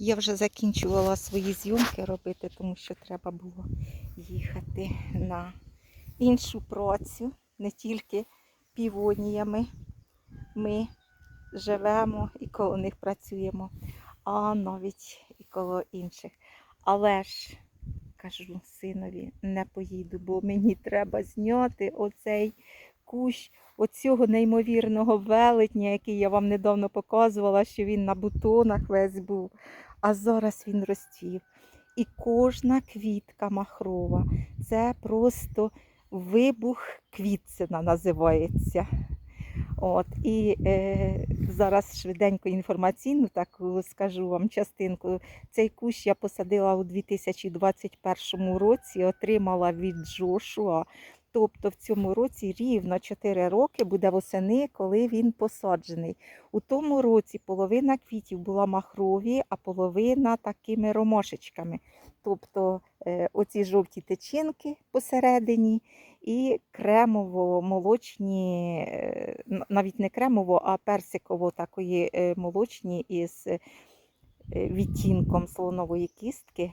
Я вже закінчувала свої зйомки робити, тому що треба було їхати на іншу працю, не тільки півоніями. Ми живемо і коло них працюємо, а навіть і коло інших. Але ж кажу синові, не поїду, бо мені треба зняти оцей кущ оцього неймовірного велетня, який я вам недавно показувала, що він на бутонах весь був. А зараз він розцвів. І кожна квітка махрова це просто вибух квітцина називається. От, і е, зараз швиденько інформаційну таку скажу вам частинку. Цей кущ я посадила у 2021 році, отримала від Джошуа. Тобто в цьому році рівно 4 роки буде восени, коли він посаджений. У тому році половина квітів була махрові, а половина такими ромошечками. Тобто е, оці жовті тичинки посередині і кремово-молочні, е, навіть не кремово, а персиково такої е, молочні із відтінком слонової кістки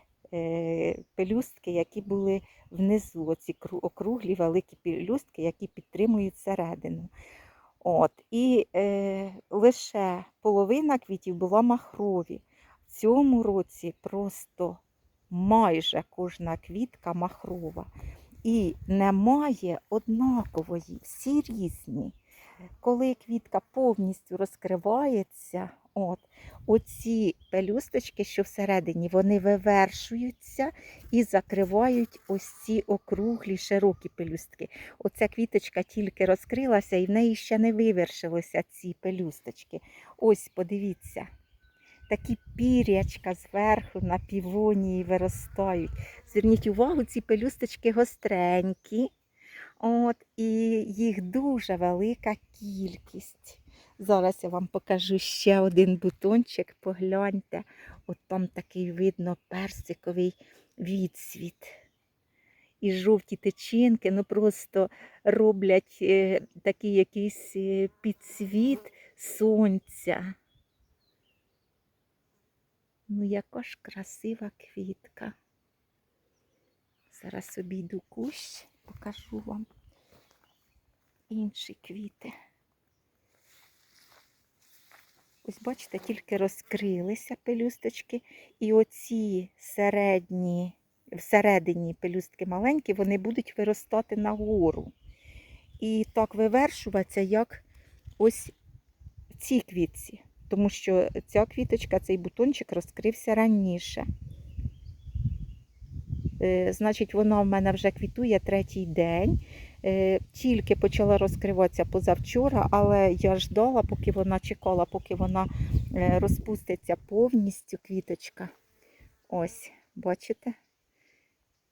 пелюстки, які були внизу, оці округлі великі пелюстки, які підтримують середину. От, і е, лише половина квітів була махрові. В цьому році просто майже кожна квітка махрова. І немає однакової, всі різні. Коли квітка повністю розкривається, от, оці пелюсточки, що всередині, вони вивершуються і закривають ось ці округлі широкі пелюстки. Оця квіточка тільки розкрилася і в неї ще не вивершилися ці пелюсточки. Ось, подивіться. Такі пірячка зверху на півонії виростають. Зверніть увагу, ці пелюсточки гостренькі. От, і їх дуже велика кількість. Зараз я вам покажу ще один бутончик. Погляньте, от там такий видно персиковий відсвіт. І жовті тичинки, ну просто роблять е, такий якийсь е, підсвіт сонця. Ну, яка ж красива квітка. Зараз обійду кущ, покажу вам інші квіти. Ось бачите, тільки розкрилися пелюсточки, і оці середні, всередині пелюстки маленькі, вони будуть виростати нагору. І так вивершуватися, як ось ці квітці. Тому що ця квіточка, цей бутончик розкрився раніше. Е, Значить, вона в мене вже квітує третій день. Е, Тільки почала розкриватися позавчора, але я ждала, поки вона чекала, поки вона е, розпуститься повністю квіточка. Ось, бачите?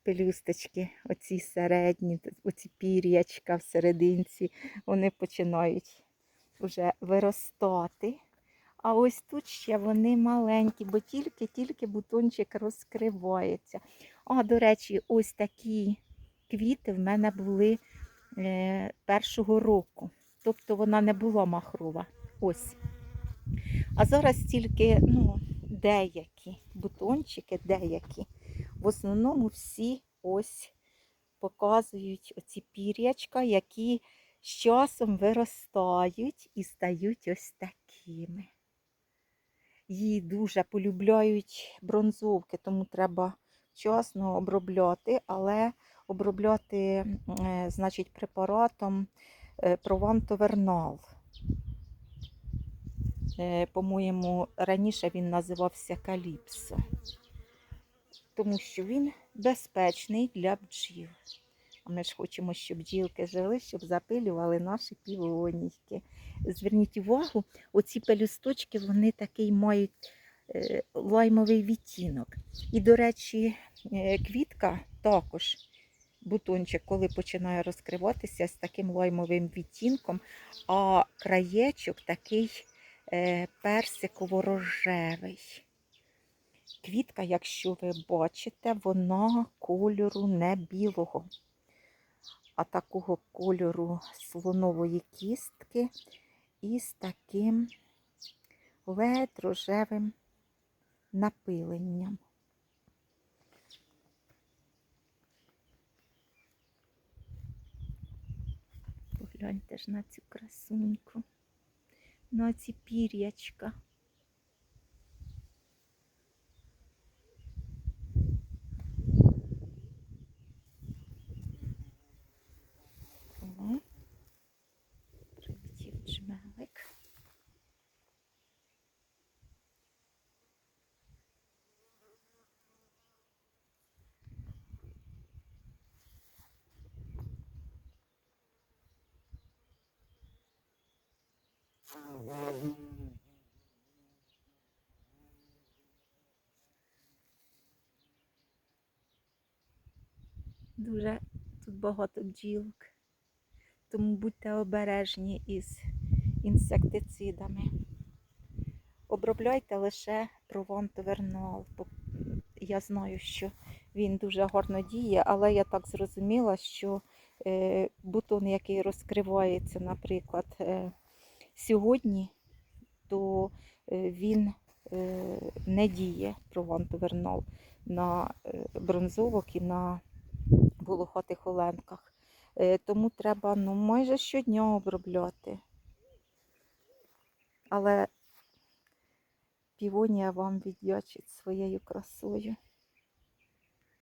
Пелюсточки, оці середні, оці пір'ячка всерединці, вони починають вже виростати. А ось тут ще вони маленькі, бо тільки-тільки бутончик розкривається. А, до речі, ось такі квіти в мене були е, першого року. Тобто вона не була махрова. Ось. А зараз тільки ну, деякі бутончики, деякі. В основному всі ось показують оці пір'ячка, які з часом виростають і стають ось такими. Її дуже полюбляють бронзовки, тому треба вчасно обробляти, але обробляти, е, значить, препаратом е, Прованто-Вернал. Е, По-моєму, раніше він називався Каліпсо, тому що він безпечний для бджіл. А ми ж хочемо, щоб бджілки жили, щоб запилювали наші півонійки. Зверніть увагу, оці пелюсточки, вони такий мають лаймовий відтінок. І, до речі, квітка також, бутончик, коли починає розкриватися з таким лаймовим відтінком, а краєчок такий е, персиково-рожевий. Квітка, якщо ви бачите, вона кольору не білого, а такого кольору слонової кістки із таким ледь рожевим напиленням. Погляньте ж на цю красуньку, на ці пір'ячка. Дуже тут багато бджілок. Тому будьте обережні із інсектицидами. Обробляйте лише провантовернол. бо Я знаю, що він дуже гарно діє, але я так зрозуміла, що е, бутон, який розкривається, наприклад, е, сьогодні, то е, він е, не діє провантовернол на е, бронзовок і на волохатих оленках. Тому треба ну, майже щодня обробляти. Але півонія вам віддячить своєю красою.